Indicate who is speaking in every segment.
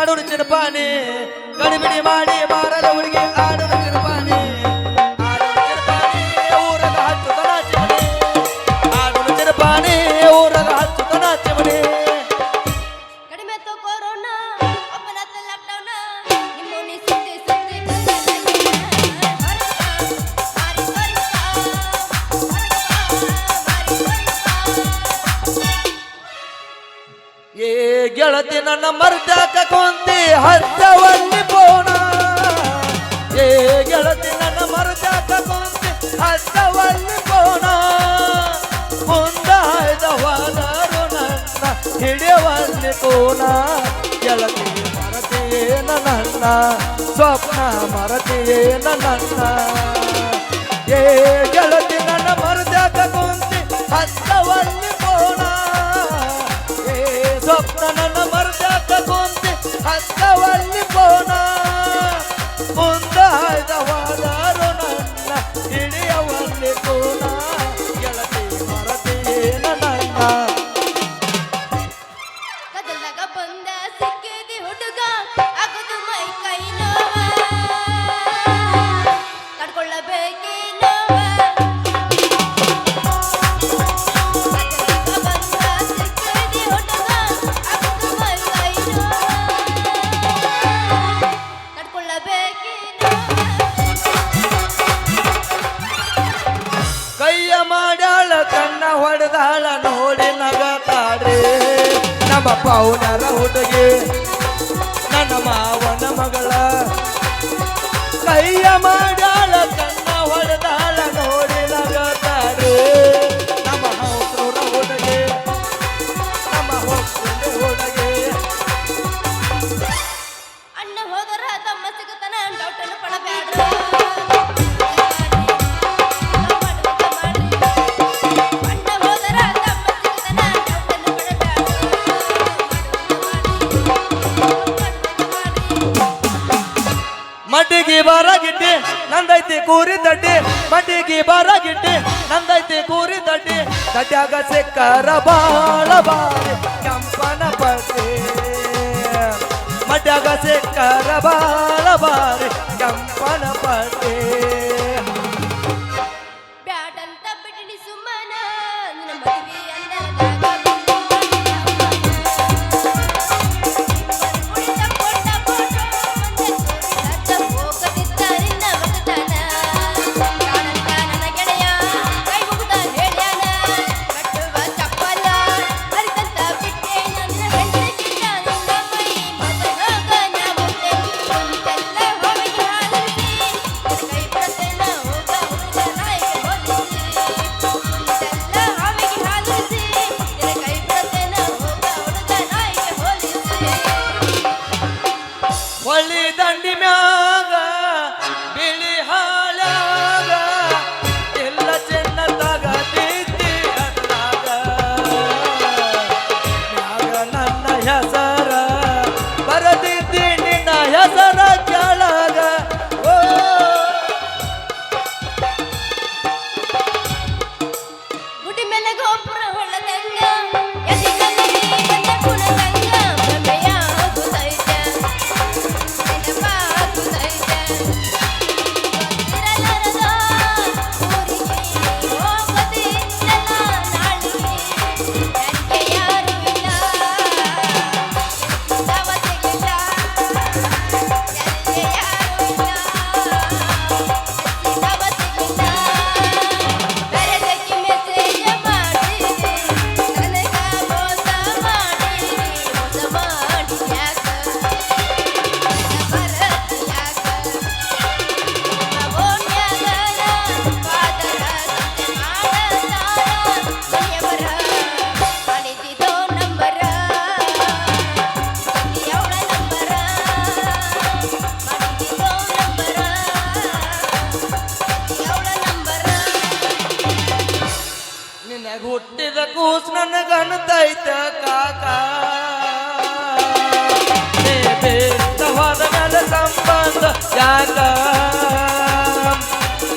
Speaker 1: ಆಡುಡಿಸಿರ್ಪಾನೆ ಗಡಿಬಿಡಿ ಮಾಡಿ ಮಾರಲ ಹುಡುಗಿ
Speaker 2: ಆಡುಡಿಸಿರ್ಪಾನೆ
Speaker 1: Yeah. ಗೆಳತಿ ನನ್ನ ಮರ್ದ್ಯಾಕ ಕುಂತಿ ಹಚ್ಚವಲ್ಲಿ ಬೋಣ ಏ ಗೆಳತಿ ನನ್ನ ಮರ್ದ್ಯಾಕ ಕುಂತಿ ಹಚ್ಚವಲ್ಲಿ ಬೋಣ ಮುಂದಾಯ್ದವನರು ನನ್ನ ಹಿಡಿಯವಲ್ಲಿ ಕೋಣ ಗೆಳತಿ ಮರತಿಯೇ ನನ್ನ ಸ್ವಪ್ನ ಮರತಿಯೇ ನನ್ನ ಏ ಗೆಳತಿ ನನ್ನ ಮರ್ದ್ಯಾಕ ಕುಂತಿ
Speaker 2: ಹಚ್ಚವಲ್ಲಿ पाहुण्याला हुटगे
Speaker 1: ಮಡಿಗೆ ಬರಗಿಟ್ಟಿ ನಂದೈತಿ ಕೂರಿ ದಡ್ಡಿ. ದಡ್ಯಾಗ ಸಿಕ್ಕರ ಬಾಳ ಬಾರಿ ಕೆಂಪನ ಪಟ್ಟಿ ಮಡ್ಯಾಗ ಸಿಕ್ಕರ ಬಾಳ ಬಾರಿ ಕೆಂಪನ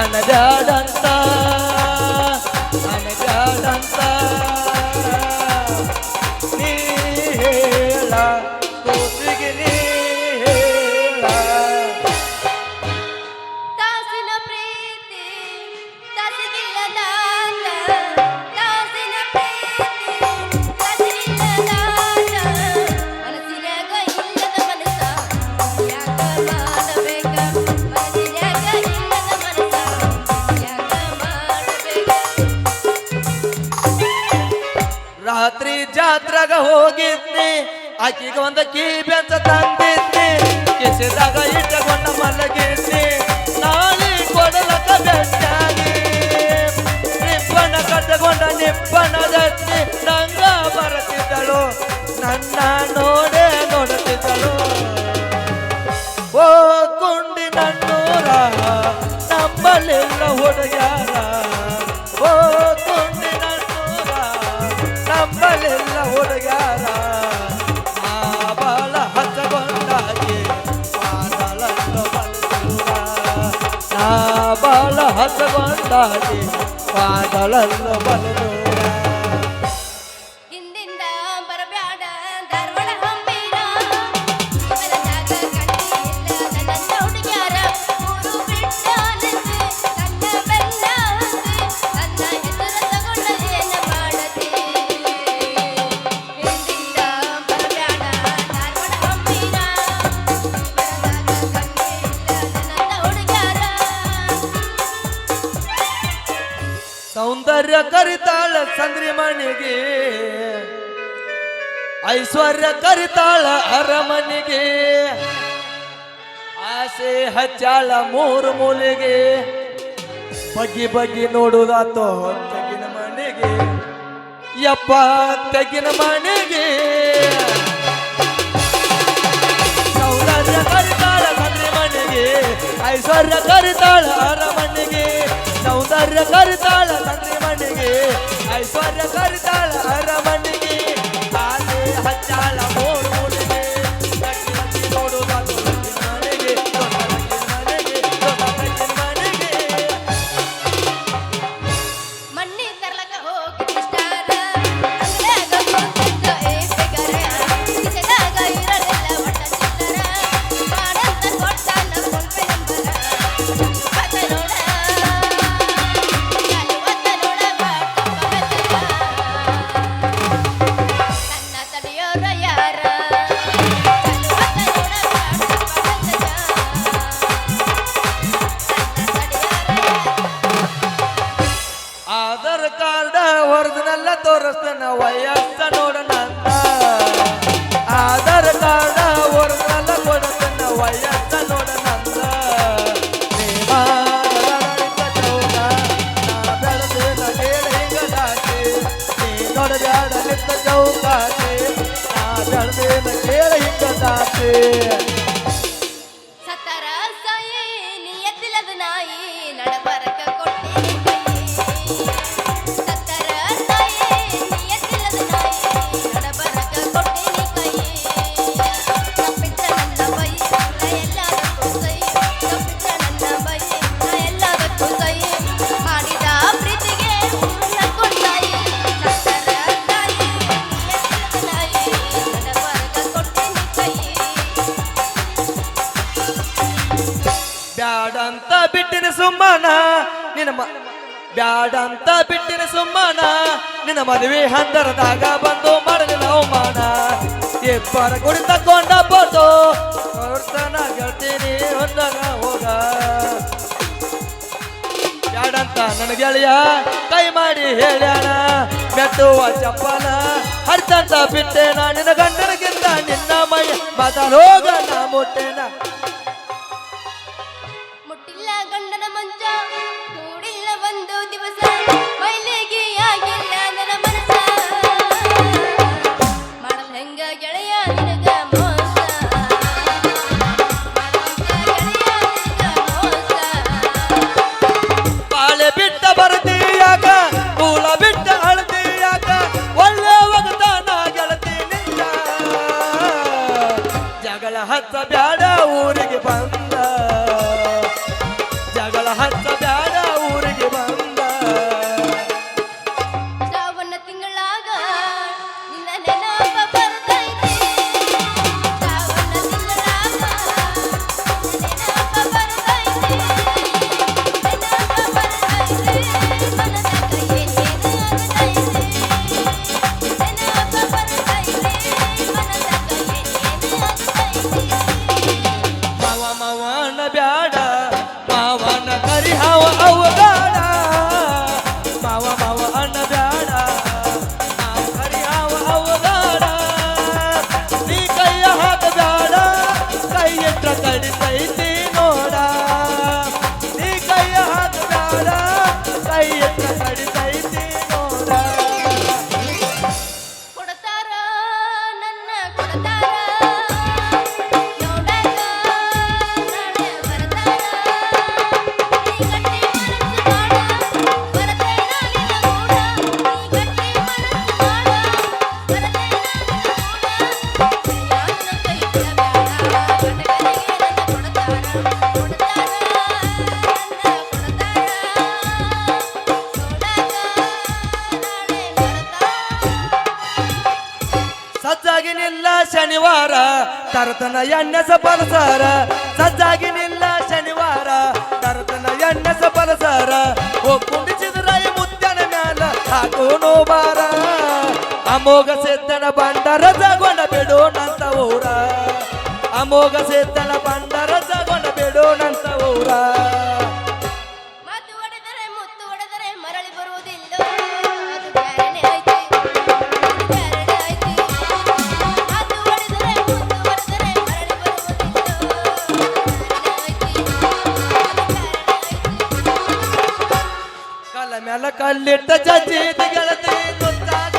Speaker 1: ಅನದಾದ ಹೋಗಿದ್ದೆ, ಆಕೆಗೆ ಒಂದು ಕೀ ಬೆಂಚ ತಂದಿದ್ದೆ. ಕಿಸಿದಾಗ ಇಟ್ಟಗೊಂಡ ಮಲಗಿದ್ದೆ. ನಾಳೆ ಕೊಡಲಕ ಬೆಟ್ಟಾಗಿ ನಿಪ್ಪನ ಕಟ್ಟಗೊಂಡ ನಿಪ್ಪಣದಲ್ಲಿ ನಂಗ ಬರುತ್ತಿದ್ದಳು. ನನ್ನ ನೋ
Speaker 2: ಕಾಣಿ ಬಾದಳನ್ನು ಬಲನು
Speaker 1: ಸೌಂದರ್ಯ ಕರಿತಾಳ ಸಂದ್ರಿ ಮನೆಗೆ ಐಶ್ವರ್ಯ ಕರಿತಾಳ ಅರಮನೆಗೆ. ಆಸೆ ಹಚ್ಚಾಳ ಮೂರು ಮೂಲೆಗೆ. ಬಗ್ಗಿ ಬಗ್ಗಿ ನೋಡುದಾತೋ ತೆಗಿನ ಮನೆಗೆ ಯಪ್ಪ ತೆಗಿನ ಮನೆಗೆ ಸೌಂದರ್ಯ ಕರಿತಾಳ ಸಂದ್ರಿ ಮನೆಗೆ ಐಶ್ವರ್ಯ ಕರಿತಾಳ ಅರಮನೆಗೆ. ಸೌಂದರ್ಯ ಕರಿತಾಳ ಸಂದ್ರಿ ಮನೆಗೆ. ಐಶ್ವರ್ಯ ಕರಿತಾಳ
Speaker 2: ಹೇಳ ಹಿಂಗದಾಸೆ
Speaker 1: ಬ್ಯಾಡಂತ ಬಿಟ್ಟಿನ ಸುಮ್ಮನ, ನಿನ್ನ ಮದುವೆ ಹಂದರದಾಗ ಬಂದು ಮಾಡಲಿಲ್ಲ ಅವಮಾನ. ಇಬ್ಬರ ಗುಡಿ ತಕೊಂಡ ಬಂದು ಹೊರತನ ಗೆಳ್ತೀನಿ ಹೊಂದಾಗ ಹೋಗ ಬ್ಯಾಡಂತ ನನ್ನ ಗೆಳೆಯ, ಕೈ ಮಾಡಿ ಹೇಳ್ಯಾಣ ಮೆಟ್ಟುವ ಚಪ್ಪನ ಹರಿತಂತ ಬಿಟ್ಟೆನ. ನಿನ್ನ ಗಂಡನಗಿಂತ ನಿನ್ನ ಮೈ ಬದಲೋಗ ನಾ
Speaker 2: ಕರ್ತನ ಎಣ್ಣೆ ಸಪರಸಾರ
Speaker 1: ಸಜ್ಜಾಗಿ ನಿಲ್ಲ ಶನಿವಾರ. ಕರ್ತನ ಎಣ್ಣೆ ಸಪರಸಾರ ಒಕ್ಕುಂಡಿಸಿದ್ರಾಯಿ ಮುದ್ದನ ಮ್ಯಾಲ ಹಾಕೋನು ಬಾರ ಅಮೋಘ ಸೇತನ ಬಂಡರ ಜಗೊಂಡ ಬಿಡು ನಂತ ಊರ. ಅಮೋಘ ಸೇತನ ಬಂಡರ ಜಗೊಂಡ
Speaker 2: ಬಿಡು
Speaker 1: ನಂತ ಊರ. ಮೆಲಕಲ್ಲಿಟ್ಟ ಚಚೀತಿ ಗೆಳತಿ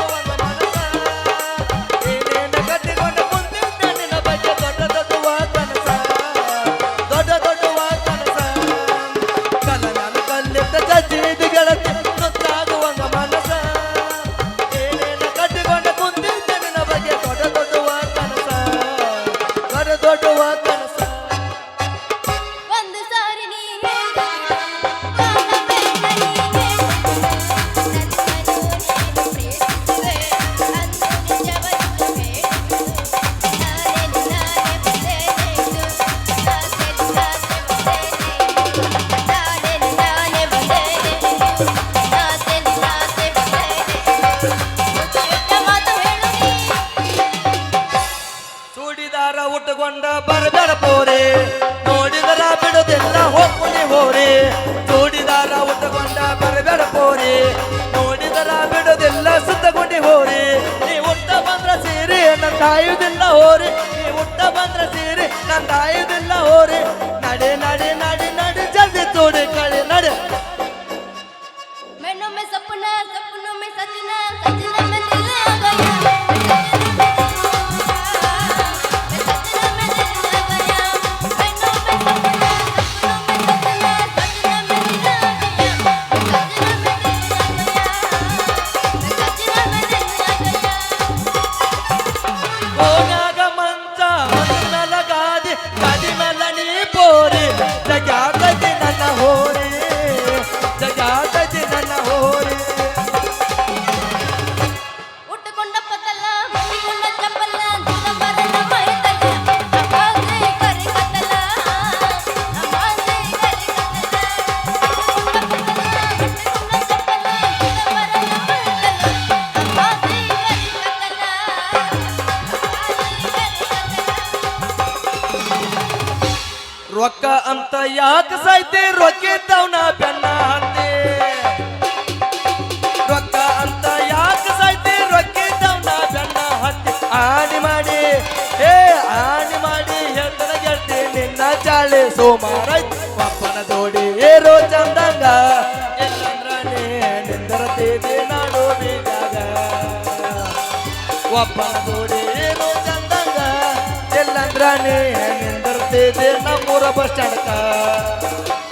Speaker 1: ಯಾಕ ಸೈತಿ ರೊಕ್ಕಿದ್ದವನ ಬೆನ್ನ ಹತ್ತಿ ರೊಕ್ಕ ಅಂತ ಯಾಕ ಸೈತಿ ರೊಕ್ಕಿದ್ದವನ ಬೆನ್ನ ಹತ್ತಿ ಆಣಿ ಮಾಡಿ ಏ ಆಣಿ ಮಾಡಿ ಹೇಳ್ತನ ಗೆಳ್ತಿ ನಿನ್ನ ಚಾಳೆ ಸೋಮಾರ ಪಪ್ಪನ ಜೋಡಿ ಏರೋ ಚಂದಂಗ. ಎಲ್ಲಂದ್ರ ನಿಂದರ ದೇವಿ ನಾಡು ಬೀದಾಗ ಜೋಡಿ ಏನೋ ಚಂದಂಗ. ಎಲ್ಲಂದ್ರ
Speaker 2: दे देना
Speaker 1: मोरा बस चढ़ का